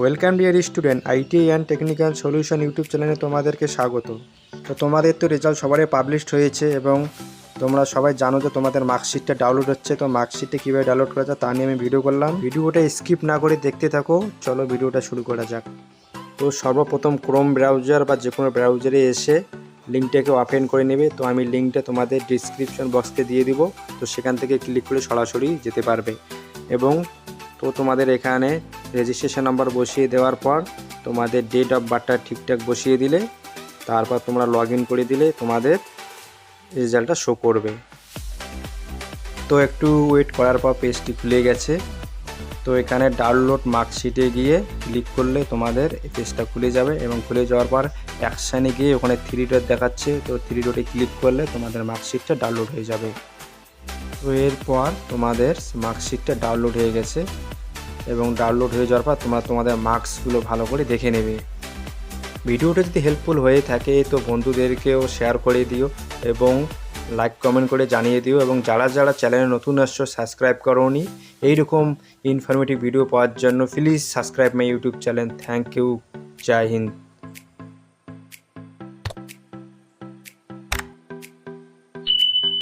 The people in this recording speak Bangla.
Welcome dear student ITI and technical solution YouTube চ্যানেলে তোমাদেরকে স্বাগত। তো তোমাদের তো রেজাল্ট সবারই পাবলিশড হয়েছে এবং তোমরা সবাই জানো যে তোমাদের মার্কশিটটা ডাউনলোড হচ্ছে, তো মার্কশিটটা কীভাবে ডাউনলোড করা যায় তা নিয়ে আমি ভিডিও করলাম। ভিডিওটা স্কিপ না করে দেখতে থাকো, চলো ভিডিওটা শুরু করা যাক। তো সর্বপ্রথম ক্রোম ব্রাউজার বা যে কোনো ব্রাউজারে এসে লিঙ্কটাকে ওপেন করে নেবে। তো আমি লিঙ্কটা তোমাদের ডিসক্রিপশন বক্সে দিয়ে দিব। তো সেখান থেকে ক্লিক করে সরাসরি যেতে পারবে। এবং তো তোমাদের এখানে রেজিস্ট্রেশন নাম্বার বসিয়ে দেওয়ার পর তোমাদের ডেট অফ বার্থটা ঠিকঠাক বসিয়ে দিলে, তারপর তোমরা লগ করে দিলে তোমাদের রেজাল্টটা শো করবে। তো একটু ওয়েট করার পর পেজটি খুলে গেছে। তো এখানে ডাউনলোড মার্কশিটে গিয়ে ক্লিক করলে তোমাদের পেজটা খুলে যাবে এবং খুলে যাওয়ার পর অ্যাকশানে গিয়ে ওখানে থ্রি ডট দেখাচ্ছে। তো থ্রি ডটে ক্লিক করলে তোমাদের মার্কশিটটা ডাউনলোড হয়ে যাবে। তো এরপর তোমাদের মার্কশিটটা ডাউনলোড হয়ে গেছে। এবং ডাউনলোড হয়ে যাওয়ার পর তোমরা তোমাদের মার্কসগুলো ভালো করে দেখে নেবে। ভিডিওটা যদি হেল্পফুল হয়ে থাকে, তো বন্ধুদেরকেও শেয়ার করে দিও এবং লাইক কমেন্ট করে জানিয়ে দিও এবং যারা যারা চ্যানেলে নতুন আসছো সাবস্ক্রাইব করোনি, এইরকম ইনফরমেটিভ ভিডিও পাওয়ার জন্য please subscribe my YouTube channel thank you Jai Hind